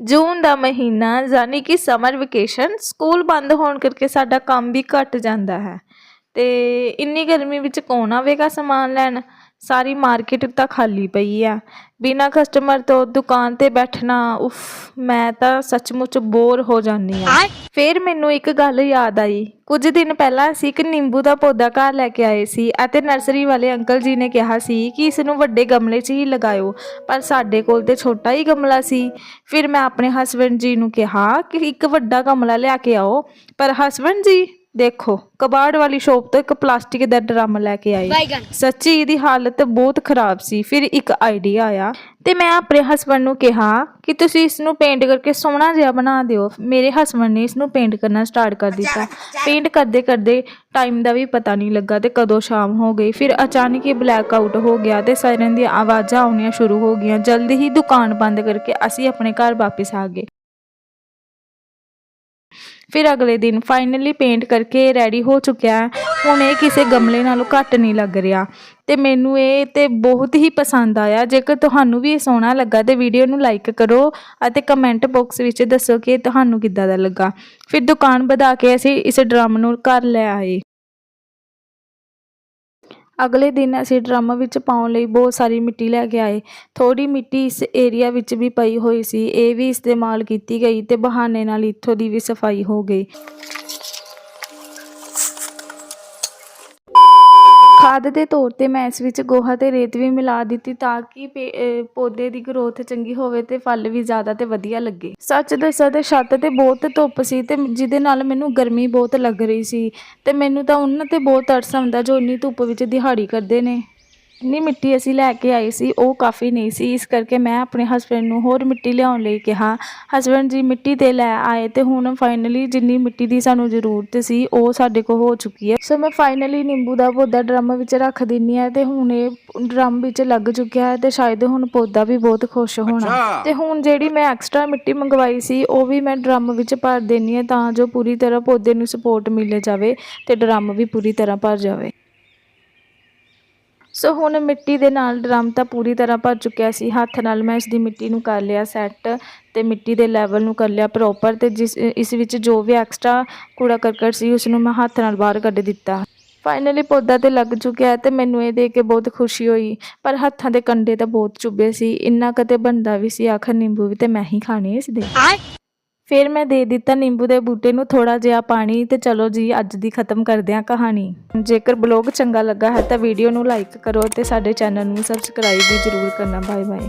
ਜੂਨ ਦਾ ਮਹੀਨਾ, ਯਾਨੀ ਕਿ ਸਮਰ ਵਕੇਸ਼ਨ ਸਕੂਲ ਬੰਦ ਹੋਣ ਕਰਕੇ ਸਾਡਾ ਕੰਮ ਵੀ ਘਟ ਜਾਂਦਾ ਹੈ। ਤੇ ਇੰਨੀ ਗਰਮੀ ਵਿੱਚ ਕੌਣ ਆਵੇਗਾ ਸਮਾਨ ਲੈਣ? ਸਾਰੀ ਮਾਰਕੀਟ ਤਾਂ ਖਾਲੀ ਪਈ ਆ। ਬਿਨਾ ਕਸਟਮਰ ਤੋਂ ਦੁਕਾਨ ਤੇ ਬੈਠਣਾ ਉਫ ਮੈਂ ਤਾਂ ਸੱਚਮੁੱਚ ਬੋਰ ਹੋ ਜਾਂਦੀ ਆ। ਫਿਰ ਮੈਨੂੰ ਇੱਕ ਗੱਲ ਯਾਦ ਆਈ। ਕੁਝ ਦਿਨ ਪਹਿਲਾਂ ਅਸੀਂ ਇੱਕ ਨਿੰਬੂ ਦਾ ਪੌਦਾ ਘਰ ਲੈ ਕੇ ਆਏ ਸੀ ਅਤੇ ਨਰਸਰੀ ਵਾਲੇ ਅੰਕਲ ਜੀ ਨੇ ਕਿਹਾ ਸੀ ਕਿ ਇਸ ਨੂੰ ਵੱਡੇ ਗਮਲੇ 'ਚ ਹੀ ਲਗਾਇਓ ਪਰ ਸਾਡੇ ਕੋਲ ਤੇ ਛੋਟਾ ਹੀ ਗਮਲਾ ਸੀ। ਫਿਰ ਮੈਂ ਆਪਣੇ ਹਸਬੰਡ ਜੀ ਨੂੰ ਕਿਹਾ ਕਿ ਇੱਕ ਵੱਡਾ ਗਮਲਾ ਲਿਆ ਕੇ ਆਓ। ਪਰ ਹਸਬੰਡ ਜੀ ਦੇਖੋ ਕਬਾੜ ਵਾਲੀ ਸ਼ੋਪ ਤੋਂ ਇੱਕ ਪਲਾਸਟਿਕ ਦਾ ਡਰਮ ਲੈ ਕੇ ਆਏ। ਸੱਚੀ ਇਹਦੀ ਹਾਲਤ ਬਹੁਤ ਖਰਾਬ ਸੀ। ਫਿਰ ਇੱਕ ਆਈਡੀਆ ਆਇਆ ਤੇ ਮੈਂ ਆਪਣੇ ਹਸਬੰਡ ਨੂੰ ਕਿਹਾ ਕਿ ਤੁਸੀਂ ਇਸ ਨੂੰ ਪੇਂਟ ਕਰਕੇ ਸੋਹਣਾ ਜਿਹਾ ਬਣਾ ਦਿਓ। ਮੇਰੇ ਹਸਬੰਡ ਨੇ ਇਸ ਨੂੰ ਪੇਂਟ ਕਰਨਾ ਸਟਾਰਟ ਕਰ ਦਿੱਤਾ। ਪੇਂਟ ਕਰਦੇ ਕਰਦੇ ਟਾਈਮ ਦਾ ਵੀ ਪਤਾ ਨਹੀਂ ਲੱਗਾ ਤੇ ਕਦੋਂ ਸ਼ਾਮ ਹੋ ਗਈ। ਫਿਰ ਅਚਾਨਕ ਹੀ ਬਲੈਕ ਆਊਟ ਹੋ ਗਿਆ ਤੇ ਸਾਇਰਨ ਦੀਆਂ ਆਵਾਜ਼ਾਂ ਆਉਣੀਆਂ ਸ਼ੁਰੂ ਹੋ ਗਈਆਂ। ਜਲਦੀ ਹੀ ਦੁਕਾਨ ਬੰਦ ਕਰਕੇ ਅਸੀਂ ਆਪਣੇ ਘਰ ਵਾਪਸ ਆ ਗਏ। ਫਿਰ ਅਗਲੇ ਦਿਨ ਫਾਈਨਲੀ ਪੇਂਟ ਕਰਕੇ ਰੈਡੀ ਹੋ ਚੁੱਕਿਆ। ਹੈ। ਹੁਣ ਇਹ ਕਿਸੇ ਗਮਲੇ ਨਾਲੋਂ ਘੱਟ ਨਹੀਂ ਲੱਗ ਰਿਹਾ। ਤੇ ਮੈਨੂੰ ਇਹ ਤੇ ਬਹੁਤ ਹੀ ਪਸੰਦ ਆਇਆ। ਜੇਕਰ ਤੁਹਾਨੂੰ ਵੀ ਇਹ ਸੋਹਣਾ ਲੱਗਾ ਤੇ ਵੀਡੀਓ ਨੂੰ ਲਾਈਕ ਕਰੋ ਅਤੇ ਕਮੈਂਟ ਬਾਕਸ ਵਿੱਚ ਦੱਸੋ ਕਿ ਤੁਹਾਨੂੰ ਕਿੱਦਾਂ ਦਾ ਲੱਗਾ। ਫਿਰ ਦੁਕਾਨ ਵਧਾ ਕੇ ਅਸੀਂ ਇਸ ਡਰਮ ਨੂੰ ਘਰ ਲੈ ਆਏ। ਅਗਲੇ ਦਿਨ ਅਸੀਂ ਡਰਮ ਵਿੱਚ ਪਾਉਣ ਲਈ ਬਹੁਤ ਸਾਰੀ ਮਿੱਟੀ ਲੈ ਕੇ ਆਏ। ਥੋੜੀ ਮਿੱਟੀ ਇਸ ਏਰੀਆ ਵਿੱਚ ਵੀ ਪਈ ਹੋਈ ਸੀ। ਇਹ ਵੀ ਇਸਤੇਮਾਲ ਕੀਤੀ ਗਈ ਤੇ ਬਹਾਨੇ ਨਾਲ ਇੱਥੋਂ ਦੀ ਵੀ ਸਫ਼ਾਈ ਹੋ ਗਈ। ਖਾਦ ਦੇ ਤੌਰ ਤੇ ਮੈਂ ਇਸ ਵਿੱਚ ਗੋਹਾ ਤੇ ਰੇਤ ਵੀ ਮਿਲਾ ਦਿੱਤੀ ਤਾਂ ਕਿ ਪੇ- ਪੌਦੇ ਦੀ ਗਰੋਥ ਚੰਗੀ ਹੋਵੇ ਤੇ ਫਲ ਵੀ ਜ਼ਿਆਦਾ ਤੇ ਵਧੀਆ ਲੱਗੇ। ਸੱਚ ਦੱਸਾਂ ਤੇ ਛੱਤ ਤੇ ਬਹੁਤ ਧੁੱਪ ਸੀ ਤੇ ਜਿਹਦੇ ਨਾਲ ਮੈਨੂੰ ਗਰਮੀ ਬਹੁਤ ਲੱਗ ਰਹੀ ਸੀ ਤੇ ਮੈਨੂੰ ਤਾਂ ਉਹਨਾਂ ਤੇ ਬਹੁਤ ਤਰਸ ਆਉਂਦਾ ਜੋ ਇੰਨੀ ਧੁੱਪ ਵਿੱਚ ਦਿਹਾੜੀ ਕਰਦੇ ਨੇ। ਇੰਨੀ ਮਿੱਟੀ ਅਸੀਂ ਲੈ ਕੇ ਆਏ ਸੀ ਉਹ ਕਾਫੀ ਨਹੀਂ ਸੀ। ਇਸ ਕਰਕੇ ਮੈਂ ਆਪਣੇ ਹਸਬੰਡ ਨੂੰ ਹੋਰ ਮਿੱਟੀ ਲਿਆਉਣ ਲਈ ਕਿਹਾ। ਹਸਬੰਡ ਜੀ ਮਿੱਟੀ ਤੇ ਲੈ ਆਏ ਤੇ ਹੁਣ ਫਾਈਨਲੀ ਜਿੰਨੀ ਮਿੱਟੀ ਦੀ ਸਾਨੂੰ ਜ਼ਰੂਰਤ ਸੀ ਉਹ ਸਾਡੇ ਕੋਲ ਹੋ ਚੁੱਕੀ ਹੈ। ਸੋ ਮੈਂ ਫਾਈਨਲੀ ਨਿੰਬੂ ਦਾ ਪੌਦਾ ਡਰਮ ਵਿੱਚ ਰੱਖ ਦਿੰਨੀ ਆ ਤੇ ਹੁਣ ਇਹ ਡਰਮ ਵਿੱਚ ਲੱਗ ਚੁੱਕਿਆ ਹੈ ਤੇ ਸ਼ਾਇਦ ਹੁਣ ਪੌਦਾ ਵੀ ਬਹੁਤ ਖੁਸ਼ ਹੋਣਾ। ਤੇ ਹੁਣ ਜਿਹੜੀ ਮੈਂ ਐਕਸਟਰਾ ਮਿੱਟੀ ਮੰਗਵਾਈ ਸੀ ਉਹ ਵੀ ਮੈਂ ਡਰਮ ਵਿੱਚ ਭਰ ਦੇਣੀ ਹੈ ਤਾਂ ਜੋ ਪੂਰੀ ਤਰ੍ਹਾਂ ਪੌਦੇ ਨੂੰ ਸਪੋਰਟ ਮਿਲ ਜਾਵੇ ਤੇ ਡਰਮ ਵੀ ਪੂਰੀ ਤਰ੍ਹਾਂ ਭਰ ਜਾਵੇ। ਸੋ ਹੁਣ ਮਿੱਟੀ ਦੇ ਨਾਲ ਡਰਮ ਤਾਂ ਪੂਰੀ ਤਰ੍ਹਾਂ ਭਰ ਚੁੱਕਿਆ ਸੀ। ਹੱਥ ਨਾਲ ਮੈਂ ਇਸ ਦੀ ਮਿੱਟੀ ਨੂੰ ਕਰ ਲਿਆ ਸੈੱਟ ਤੇ ਮਿੱਟੀ ਦੇ ਲੈਵਲ ਨੂੰ ਕਰ ਲਿਆ ਪ੍ਰੋਪਰ ਤੇ ਜਿਸ ਇਸ ਵਿੱਚ ਜੋ ਵੀ ਐਕਸਟਰਾ ਕੂੜਾ ਕਰਕਟ ਸੀ ਉਸ ਨੂੰ ਮੈਂ ਹੱਥ ਨਾਲ ਬਾਹਰ ਕੱਢ ਦਿੱਤਾ। ਫਾਈਨਲੀ ਪੌਦਾ ਤੇ ਲੱਗ ਚੁੱਕਿਆ ਹੈ ਤੇ ਮੈਨੂੰ ਇਹ ਦੇਖ ਕੇ ਬਹੁਤ ਖੁਸ਼ੀ ਹੋਈ। ਪਰ ਹੱਥਾਂ ਦੇ ਕੰਡੇ ਤਾਂ ਬਹੁਤ ਚੁੱਭੇ ਸੀ। ਇੰਨਾ ਕਦੇ ਬਣਦਾ ਵੀ ਸੀ। ਆਖਰ ਨਿੰਬੂ ਵੀ ਤੇ ਮੈਂ ਹੀ ਖਾਣੇ ਇਸ ਦੇ ਫਿਰ ਮੈਂ ਦੇ ਦਿੱਤਾ ਨਿੰਬੂ ਦੇ ਬੂਟੇ ਨੂੰ ਥੋੜਾ ਜਿਹਾ ਪਾਣੀ ਤੇ ਚਲੋ ਜੀ, ਅੱਜ ਦੀ ਖਤਮ ਕਰਦੇ ਹਾਂ ਕਹਾਣੀ। ਜੇਕਰ ਬਲੌਗ ਚੰਗਾ ਲੱਗਾ ਹੈ ਤਾਂ ਵੀਡੀਓ ਨੂੰ ਲਾਈਕ ਕਰੋ ਤੇ ਸਾਡੇ ਚੈਨਲ ਨੂੰ ਸਬਸਕ੍ਰਾਈਬ ਵੀ ਜ਼ਰੂਰ ਕਰਨਾ। Bye bye